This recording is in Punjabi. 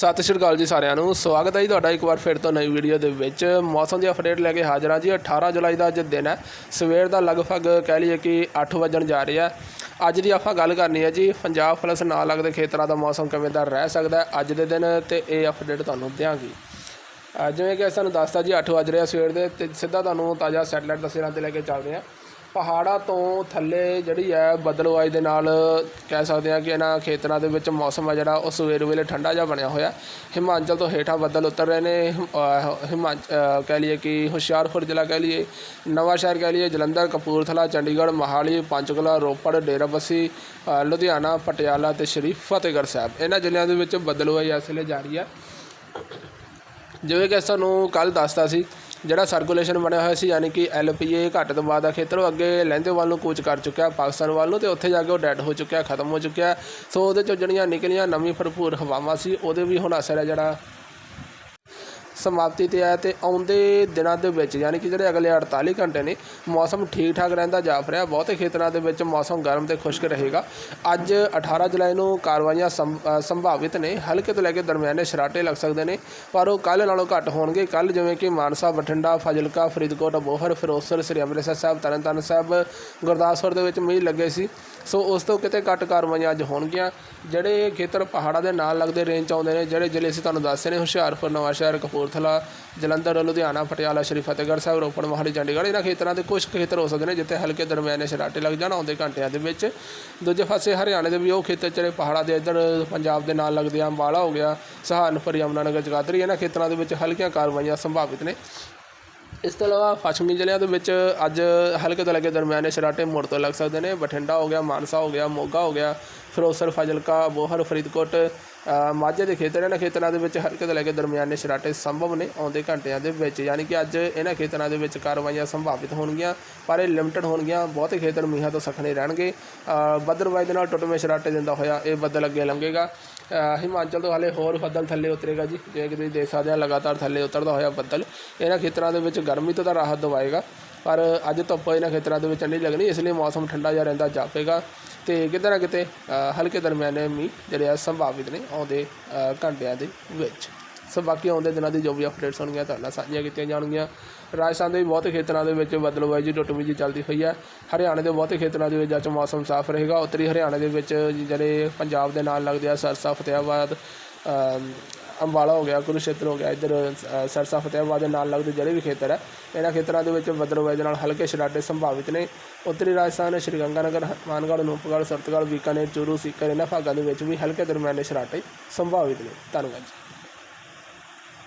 ਸਤਿ ਸ਼੍ਰੀ ਅਕਾਲ ਜੀ ਸਾਰਿਆਂ ਨੂੰ। ਸਵਾਗਤ ਹੈ ਜੀ ਤੁਹਾਡਾ ਇੱਕ ਵਾਰ ਫਿਰ ਤੋਂ ਨਵੀਂ ਵੀਡੀਓ ਦੇ ਵਿੱਚ। ਮੌਸਮ ਦੀ ਅਪਡੇਟ ਲੈ ਕੇ ਹਾਜ਼ਰ ਹਾਂ ਜੀ। 18 ਜੁਲਾਈ ਦਾ ਅੱਜ ਦਿਨ ਹੈ। ਸਵੇਰ ਦਾ ਲਗਭਗ ਕਹਿ ਲਈਏ ਕਿ 8 ਵਜਣ ਜਾ ਰਿਹਾ ਹੈ। ਅੱਜ ਦੀ ਆਪਾਂ ਗੱਲ ਕਰਨੀ ਹੈ ਜੀ, ਪੰਜਾਬ ਪਲਸ ਨਾਲ ਲੱਗਦੇ ਖੇਤਰਾਂ ਦਾ ਮੌਸਮ ਕਿਵੇਂ ਦਾ ਰਹਿ ਸਕਦਾ ਅੱਜ ਦੇ ਦਿਨ ਤੇ ਇਹ ਅਪਡੇਟ ਤੁਹਾਨੂੰ ਦਿਆਂਗੀ। ਜਿਵੇਂ ਕਿ ਸਾਨੂੰ ਦੱਸਤਾ ਜੀ 8 ਵਜ ਰਿਹਾ ਸਵੇਰ ਦੇ ਤੇ ਸਿੱਧਾ ਤੁਹਾਨੂੰ ਤਾਜ਼ਾ ਸੈਟਲਾਈਟ ਤਸਵੀਰਾਂ ਤੇ ਲੈ ਕੇ ਚੱਲਦੇ ਹਾਂ। ਪਹਾੜਾਂ ਤੋਂ ਥੱਲੇ ਜਿਹੜੀ ਹੈ ਬਦਲਵਾਈ ਦੇ ਨਾਲ ਕਹਿ ਸਕਦੇ ਹਾਂ ਕਿ ਇਹਨਾਂ ਖੇਤਰਾਂ ਦੇ ਵਿੱਚ ਮੌਸਮ ਹੈ ਜਿਹੜਾ, ਉਹ ਸਵੇਰ ਵੇਲੇ ਠੰਡਾ ਜਿਹਾ ਬਣਿਆ ਹੋਇਆ। ਹਿਮਾਚਲ ਤੋਂ ਹੇਠਾਂ ਬੱਦਲ ਉਤਰ ਰਹੇ ਨੇ ਹਿਮਾਚਲ ਕਹਿ ਲਈਏ ਕਿ ਹੁਸ਼ਿਆਰਪੁਰ ਜ਼ਿਲ੍ਹਾ ਕਹਿ ਲਈਏ ਨਵਾਂ ਸ਼ਹਿਰ ਕਹਿ ਲਈਏ, ਜਲੰਧਰ, ਕਪੂਰਥਲਾ, ਚੰਡੀਗੜ੍ਹ, ਮੋਹਾਲੀ, ਪੰਚਕੂਲਾ, ਰੋਪੜ, ਡੇਰਾਬੱਸੀ ਲੁਧਿਆਣਾ, ਪਟਿਆਲਾ ਤੇ ਸ਼੍ਰੀ ਫਤਿਹਗੜ੍ਹ ਸਾਹਿਬ। ਇਹਨਾਂ ਜ਼ਿਲ੍ਹਿਆਂ ਦੇ ਵਿੱਚ ਬਦਲਵਾਈ ਇਸ ਵੇਲੇ ਜਾਰੀ ਹੈ। ਜਿਵੇਂ ਕਿ ਸਾਨੂੰ ਕੱਲ ਦੱਸਤਾ ਸੀ ਜਿਹੜਾ ਸਰਕੂਲੇਸ਼ਨ ਬਣਿਆ ਹੋਇਆ ਸੀ, ਯਾਨੀ ਕਿ ਐਲਪੀਏ ਘੱਟ ਤੋਂ ਬਾਅਦ ਦਾ ਖੇਤਰ, ਉਹ ਅੱਗੇ ਲਹਿੰਦੇ ਵੱਲ ਨੂੰ ਕੂਚ ਕਰ ਚੁੱਕਿਆ, ਪਾਕਿਸਤਾਨ ਵੱਲ ਨੂੰ, ਤੇ ਉੱਥੇ ਜਾ ਕੇ ਉਹ ਡੈਡ ਹੋ ਚੁੱਕਿਆ, ਖਤਮ ਹੋ ਚੁੱਕਿਆ। ਸੋ ਉਹਦੇ ਚੋਂ ਜਿਹੜੀਆਂ ਨਿਕਲੀਆਂ ਨਵੀਂ ਭਰਪੂਰ ਹਵਾਵਾਂ ਸੀ, ਉਹਦੇ ਵੀ ਹੁਣ ਅਸਰ ਹੈ ਜਿਹੜਾ ਸਮਾਪਤੀ ਤੇ ਹੈ ਤੇ ਆਉਂਦੇ ਦਿਨਾਂ ਦੇ ਵਿੱਚ, ਯਾਨੀ ਕਿ ਜਿਹੜੇ ਅਗਲੇ 48 ਘੰਟੇ ਨੇ, ਮੌਸਮ ਠੀਕ ਠਾਕ ਰਹਿੰਦਾ ਜਾਪ ਰਿਹਾ। ਬਹੁਤੇ ਖੇਤਰਾਂ ਦੇ ਵਿੱਚ ਮੌਸਮ ਗਰਮ ਤੇ ਖੁਸ਼ਕ ਰਹੇਗਾ। ਅੱਜ 18 ਜੁਲਾਈ ਨੂੰ ਕਾਰਵਾਈਆਂ ਸੰਭ- ਸੰਭਾਵਿਤ ਨੇ। ਹਲਕੇ ਤੋਂ ਲੈ ਕੇ ਦਰਮਿਆਨੇ ਸ਼ਰਾਟੇ ਲੱਗ ਸਕਦੇ ਨੇ, ਪਰ ਉਹ ਕੱਲ ਨਾਲੋਂ ਘੱਟ ਹੋਣਗੇ। ਕੱਲ ਜਿਵੇਂ ਕਿ ਮਾਨਸਾ, ਬਠਿੰਡਾ, ਫਾਜ਼ਿਲਕਾ, ਫਰੀਦਕੋਟ ਅਬੋਹਰ ਫਿਰੋਜ਼ਪੁਰ, ਸ੍ਰੀ ਅੰਮ੍ਰਿਤਸਰ ਸਾਹਿਬ, ਤਰਨਤਾਰਨ ਸਾਹਿਬ, ਗੁਰਦਾਸਪੁਰ ਦੇ ਵਿੱਚ ਮੀਂਹ ਲੱਗੇ ਸੀ। ਸੋ ਉਸ ਤੋਂ ਕਿਤੇ ਘੱਟ ਕਾਰਵਾਈਆਂ ਅੱਜ ਹੋਣਗੀਆਂ। ਜਿਹੜੇ ਖੇਤਰ ਪਹਾੜਾਂ ਦੇ ਨਾਲ ਲੱਗਦੇ ਰੇਂਜ 'ਚ ਆਉਂਦੇ ਨੇ, ਜਿਹੜੇ ਜ਼ਿਲ੍ਹੇ ਅਸੀਂ ਤੁਹਾਨੂੰ ਦੱਸੇ ਨੇ, ਹੁਸ਼ਿਆਰਪੁਰ, ਨਵਾਂਸ਼ਹਿਰ ਕਪੂਰਥਲਾ ਜਲੰਧਰ, ਲੁਧਿਆਣਾ, ਪਟਿਆਲਾ, ਸ਼੍ਰੀ ਫਤਿਹਗੜ੍ਹ ਸਾਹਿਬ, ਰੋਪੜ, ਮੋਹਾਲੀ, ਚੰਡੀਗੜ੍ਹ, ਇਹਨਾਂ ਖੇਤਰਾਂ ਦੇ ਕੁਝ ਖੇਤਰ ਹੋ ਸਕਦੇ ਨੇ, ਜਿੱਥੇ ਹਲਕੇ ਦਰਮਿਆਨੇ ਸ਼ਰਾਟੇ ਲੱਗ ਜਾਣ ਆਉਂਦੇ ਘੰਟਿਆਂ ਦੇ ਵਿੱਚ। ਦੂਜੇ ਪਾਸੇ ਹਰਿਆਣੇ ਦੇ ਵੀ ਉਹ ਖੇਤਰ ਜਿਹੜੇ ਪਹਾੜਾਂ ਦੇ ਇੱਧਰ, ਪੰਜਾਬ ਦੇ ਨਾਲ ਲੱਗਦੇ ਆ, ਅੰਬਾਲਾ ਹੋ ਗਿਆ, ਸਹਾਰਨਪੁਰ, ਯਮੁਨਾਨਗਰ, ਜਗਾਦਰੀ, ਇਹਨਾਂ ਖੇਤਰਾਂ ਦੇ ਵਿੱਚ ਹਲਕੀਆਂ ਕਾਰਵਾਈਆਂ ਸੰਭਾਵਿਤ ਨੇ। ਇਸ ਤੋਂ ਇਲਾਵਾ ਪੱਛਮੀ ਜ਼ਿਲ੍ਹਿਆਂ ਦੇ ਵਿੱਚ ਅੱਜ ਹਲਕੇ ਤੋਂ ਲੈ ਕੇ ਦਰਮਿਆਨੇ ਸ਼ਰਾਟੇ ਮੁੜ ਤੋਂ ਲੱਗ ਸਕਦੇ ਨੇ, ਬਠਿੰਡਾ ਹੋ ਗਿਆ, ਮਾਨਸਾ ਹੋ ਗਿਆ, ਮੋਗਾ ਹੋ ਗਿਆ ਫਿਰੋਜ਼ਪੁਰ ਫਾਜ਼ਿਲਕਾ, ਬੋਹਰ, ਫਰੀਦਕੋਟ ਮਾਝੇ ਦੇ ਖੇਤਰ, ਇਹਨਾਂ ਖੇਤਰਾਂ ਦੇ ਵਿੱਚ ਹਲਕੇ ਤੋਂ ਲੈ ਕੇ ਦਰਮਿਆਨੇ ਸ਼ਰਾਟੇ ਸੰਭਵ ਨੇ ਆਉਂਦੇ ਘੰਟਿਆਂ ਦੇ ਵਿੱਚ। ਯਾਨੀ ਕਿ ਅੱਜ ਇਹਨਾਂ ਖੇਤਰਾਂ ਦੇ ਵਿੱਚ ਕਾਰਵਾਈਆਂ ਸੰਭਾਵਿਤ ਹੋਣਗੀਆਂ, ਪਰ ਇਹ ਲਿਮਟਿਡ ਹੋਣਗੀਆਂ, ਬਹੁਤੇ ਖੇਤਰ ਮੀਂਹਾਂ ਤੋਂ ਸਖਣੇ ਰਹਿਣਗੇ। ਬੱਦਲਵਾਈ ਦੇ ਨਾਲ ਟੁੱਟਵੇਂ ਸ਼ਰਾਟੇ ਦਿੰਦਾ ਹੋਇਆ ਇਹ ਬੱਦਲ ਅੱਗੇ ਲੰਘੇਗਾ। ਹਿਮਾਚਲ ਤੋਂ ਹਾਲੇ ਹੋਰ ਬੱਦਲ ਥੱਲੇ ਉਤਰੇਗਾ ਜੀ। ਜੇ ਕਿ ਤੁਸੀਂ ਦੇਖ ਸਕਦੇ ਆ ਲਗਾਤਾਰ ਥੱਲੇ ਉਤਰਦਾ ਹੋਇਆ ਬੱਦਲ। ਇਹਨਾਂ ਖੇਤਰਾਂ ਦੇ ਵਿੱਚ ਗਰਮੀ ਤੋਂ ਤਾਂ ਰਾਹਤ ਦਵਾਏਗਾ। ਪਰ ਅੱਜ ਧੁੱਪ ਇਹਨਾਂ ਖੇਤਰਾਂ ਦੇ ਵਿੱਚ ਨਹੀਂ ਲੱਗਣੀ, ਇਸ ਲਈ ਮੌਸਮ ਠੰਡਾ ਜਿਹਾ ਰਹਿੰਦਾ ਜਾਵੇਗਾ ਤੇ ਕਿਤੇ ਨਾ ਕਿਤੇ ਹਲਕੇ ਦਰਮਿਆਨੇ ਮੀਂਹ ਜਿਹੜੇ ਆ ਸੰਭਾਵਿਤ ਨੇ ਆਉਂਦੇ ਘੰਟਿਆਂ ਦੇ ਵਿੱਚ। ਸੋ ਬਾਕੀ ਆਉਂਦੇ ਦਿਨਾਂ ਦੀ ਜੋ ਵੀ ਅਪਡੇਟਸ ਹੋਣਗੀਆਂ, ਤੁਹਾਡੇ ਨਾਲ ਸਾਂਝੀਆਂ ਕੀਤੀਆਂ ਜਾਣਗੀਆਂ। ਰਾਜਸਥਾਨ ਦੇ ਵੀ ਬਹੁਤੇ ਖੇਤਰਾਂ ਦੇ ਵਿੱਚ ਬਦਲਵਾਈ ਜੀ, ਟੁੱਟਵੀਂ ਜੀ ਚੱਲਦੀ ਹੋਈ ਹੈ ਹਰਿਆਣੇ ਦੇ ਬਹੁਤੇ ਖੇਤਰਾਂ ਦੇ ਵਿੱਚ ਅੱਜ ਮੌਸਮ ਸਾਫ਼ ਰਹੇਗਾ। ਉੱਤਰੀ ਹਰਿਆਣੇ ਦੇ ਵਿੱਚ ਜਿਹੜੇ ਪੰਜਾਬ ਦੇ ਨਾਲ ਲੱਗਦੇ ਆ, ਸਰਸਾ ਫਤਿਆਬਾਦ ਅੰਬਾਲਾ ਹੋ ਗਿਆ ਕੁਰੂਸ਼ੇਤਰ ਹੋ ਗਿਆ, ਇੱਧਰ ਸਰਸਾ ਫਤਿਆਬਾਦ ਦੇ ਨਾਲ ਲੱਗਦੇ ਜਿਹੜੇ ਵੀ ਖੇਤਰ ਹੈ ਇਹਨਾਂ ਖੇਤਰਾਂ ਦੇ ਵਿੱਚ ਬਦਲਵਾਈ ਦੇ ਨਾਲ ਹਲਕੇ ਸ਼ਰਾਟੇ ਸੰਭਾਵਿਤ ਨੇ। ਉੱਤਰੀ ਰਾਜਸਥਾਨ, ਸ਼੍ਰੀ ਗੰਗਾਨਗਰ ਮਾਨਗੜ੍ਹ ਅਨੂਪਗੜ੍ਹ ਸਰਤਗੜ੍ਹ, ਬੀਕਾਨੇਰ, ਚੂਰੂ, ਸੀਕਰ, ਇਹਨਾਂ ਭਾਗਾਂ ਦੇ ਵਿੱਚ ਵੀ ਹਲਕੇ ਦਰਮਿਆਨੇ ਸ਼ਰਾਟੇ ਸੰਭਾਵਿਤ ਨੇ। ਧੰਨਵਾਦ ਜੀ।